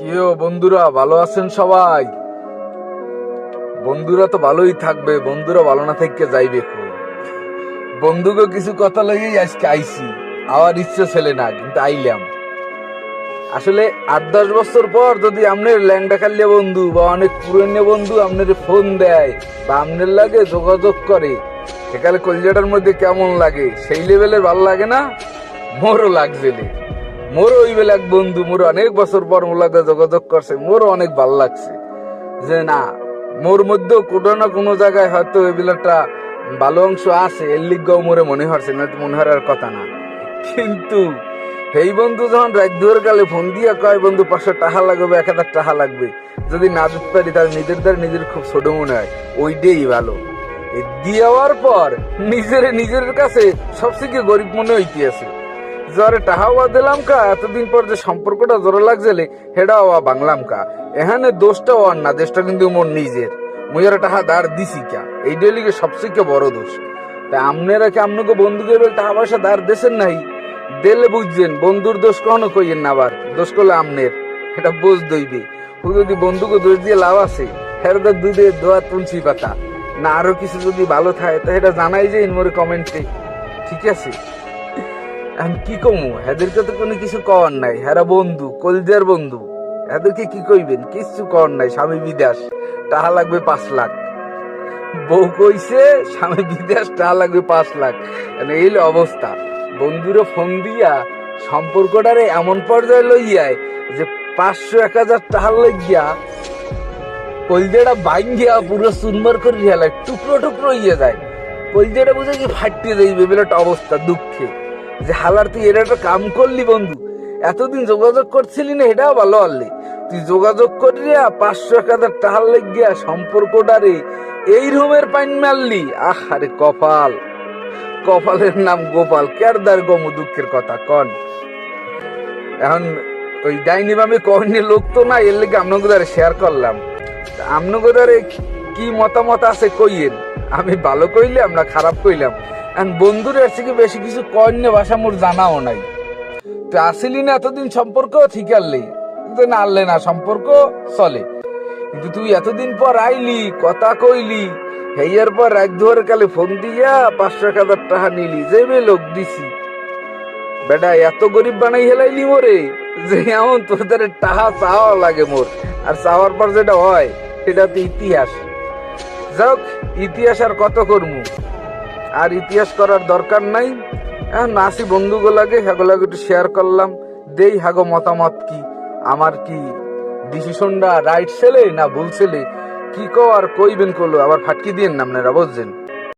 কিও বন্ধুরা, ভালো আছেন সবাই? বন্ধুরা তো ভালোই থাকবে, বন্ধুরা ভালো না থেকে যাইবে বন্ধুকে কিছু কথা লাগেই আজকে আইছি। আমার ইচ্ছে ছেলে না, কিন্তু আইলাম। আসলে আট দশ বছর পর যদি আপনার ল্যাংটা খালিয়া বন্ধু বা অনেক পুরনো বন্ধু আপনার ফোন দেয় বা আপনার লাগে যোগাযোগ করে সেকালে কলজাটার মধ্যে কেমন লাগে? সেই লেভেলের ভালো লাগে না? মোরও লাগছে রে। মোরও ওই বেলা এক বন্ধু, মোর অনেক বছর পর মোর লাগে যোগাযোগ করছে, মোরও অনেক ভালো লাগছে। যে না, মোর মধ্যেও কোনো না কোনো জায়গায় হয়তো এই বিলাটা ভালো অংশ আছে, এর লিগাও মোরে মনে হচ্ছে না, মনে হওয়ার কথা না। কিন্তু সেই বন্ধু যখন রাত দুয়ার কালে ফোন দিয়ে কয়, বন্ধু, পাঁচশো টাকা লাগবে, এক হাজার টাকা লাগবে। যদি না দিতে পারি, তাহলে নিজের দ্বারা নিজের খুব ছোট মনে হয়, ওইটাই ভালো। দেওয়ার পর নিজের নিজের কাছে সবথেকে গরিব মনে হইতে আছে যারে টাহাওয়া দিলাম কা, এতদিন পর যে সম্পর্কটা জোরে লাগছিলে হেডাও বাংলাম কা। এখানে দোষটা ওর না, দেশটা কিন্তু মোর নিজের। মুইয়ার টাহা দাঁড় দিছি কা এই ডেলিকে সবথেকে বড় দোষ। তা আপনারা কি আপনাকে বন্ধুকে বলে টাকা পয়সা দাঁড় দেশের নাই? দিলে বুঝছেন বন্ধুর দোষ কখনো কইয়েন না আবার, দোষ করলে আমনের। এটা বোঝ দইবে। যদি বন্ধুকে দোষ দিয়ে লাভ আছে হেরদার দুধে দোয়া তুলসী পাতা। না আরও কিছু যদি ভালো থাকে, তা এটা জানাই যে মোরে কমেন্টে। ঠিক আছে? কি কমু? এদেরকে তো কোনো কিছু কওয়ার নাই। হেরা বন্ধু, কলজার বন্ধু। এদেরকে কি কইবেন? কিছু কওয়ার নাই, স্বামী বিদেশ। টাকা লাগবে পাঁচ লাখ। বউ কইছে, স্বামী বিদেশ, টাকা লাগবে পাঁচ লাখ। মানে এই অবস্থা। বন্ধুরে ফোন দিয়া সম্পর্কটারে এমন পর্যায়ে লইয়ায় যে পাঁচশো, এক হাজার টাকা লইয়া কলজেটা ভাঙ্গিয়া পুরো সুন্দর করে হেলায় টুকরো টুকরো ইয়ে যায়। কলজেটা বুঝে কি ফাটিয়ে যাইবে বিরাট অবস্থা, দুঃখে। যে হালার, তুই এটা একটা কাম করলি বন্ধু। এতদিন যোগাযোগ করছিলি না, এটাও ভালো হলি। তুই যোগাযোগ করিয়া পাঁচশো, এক হাজার টাকার লেগিয়া সম্পর্কটারে এই রুমের পাইন মারলি। আহ আরে কপাল। কপালের নাম গোপাল। কেরদার গম দুঃখের কথা কন? এখন ওই ডাইনি বামে কহিনী, লোক তো না এর লেগে আপনাদের শেয়ার করলাম। আপনাদের কি মতামত আছে কইয়েন? আমি ভালো কইলে আমরা খারাপ কইলাম? বন্ধুর থেকে বেশি কিছু কন্য ভাষা মোর জানাও নাই। তো আসিলি না এতদিন সম্পর্ক ঠিক আনলি কিন্তু না আনলে না সম্পর্ক চলে। কিন্তু তুই এতদিন পর আইলি, কথা কইলি হেয়ার পর এক দুয়ার কালে ফোন দিয়া পাঁচশো এক হাজার টাকা নিলি, যে লোক দিছি। বেটা, এত গরিব বানাই হেলাইলি মোরে, যে এমন তোদের টাকা চাওয়া লাগে মোর। আর চাওয়ার পর যেটা হয়, সেটা তো ইতিহাস। যাক ইতিহাস আর কত করমু? আর ইতিহাস করার দরকার নাই। এখন আসি বন্ধুগুলাকে হেগুলাকে একটু শেয়ার করলাম। দেই হাগো মতামত কি? আমার কি ডিসিশনটা রাইট ছেলে না ভুল ছেলে? কি কো আর কইবেন করল আবার ফাটকি দিয়েন না আপনারা বুঝছেন